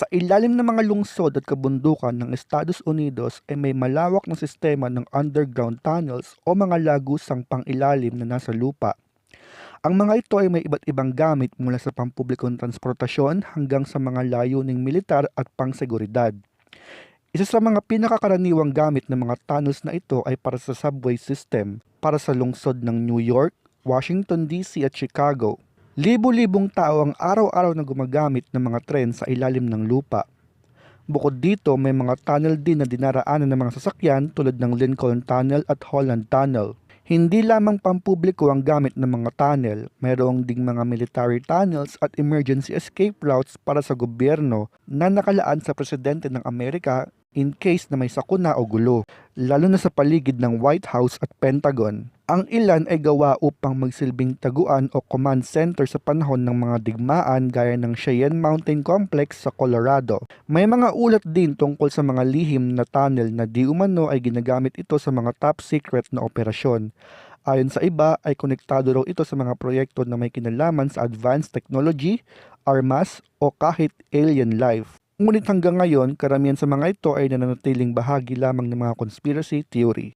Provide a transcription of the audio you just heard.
Sa ilalim ng mga lungsod at kabundukan ng Estados Unidos ay may malawak na sistema ng underground tunnels o mga lagusang pangilalim na nasa lupa. Ang mga ito ay may iba't ibang gamit mula sa pampublikong transportasyon hanggang sa mga layuning militar at pangseguridad. Isa sa mga pinakakaraniwang gamit ng mga tunnels na ito ay para sa subway system, para sa lungsod ng New York, Washington DC at Chicago. Libo-libong tao ang araw-araw na gumagamit ng mga tren sa ilalim ng lupa. Bukod dito, may mga tunnel din na dinaraanan ng mga sasakyan tulad ng Lincoln Tunnel at Holland Tunnel. Hindi lamang pampubliko ang gamit ng mga tunnel, mayroong ding mga military tunnels at emergency escape routes para sa gobyerno na nakalaan sa presidente ng Amerika in case na may sakuna o gulo, lalo na sa paligid ng White House at Pentagon. Ang ilan ay gawa upang magsilbing taguan o command center sa panahon ng mga digmaan gaya ng Cheyenne Mountain Complex sa Colorado. May mga ulat din tungkol sa mga lihim na tunnel na di umano ay ginagamit ito sa mga top secret na operasyon. Ayon sa iba ay konektado raw ito sa mga proyekto na may kinalaman sa advanced technology, armas o kahit alien life. Ngunit hanggang ngayon, karamihan sa mga ito ay nananatiling bahagi lamang ng mga conspiracy theory.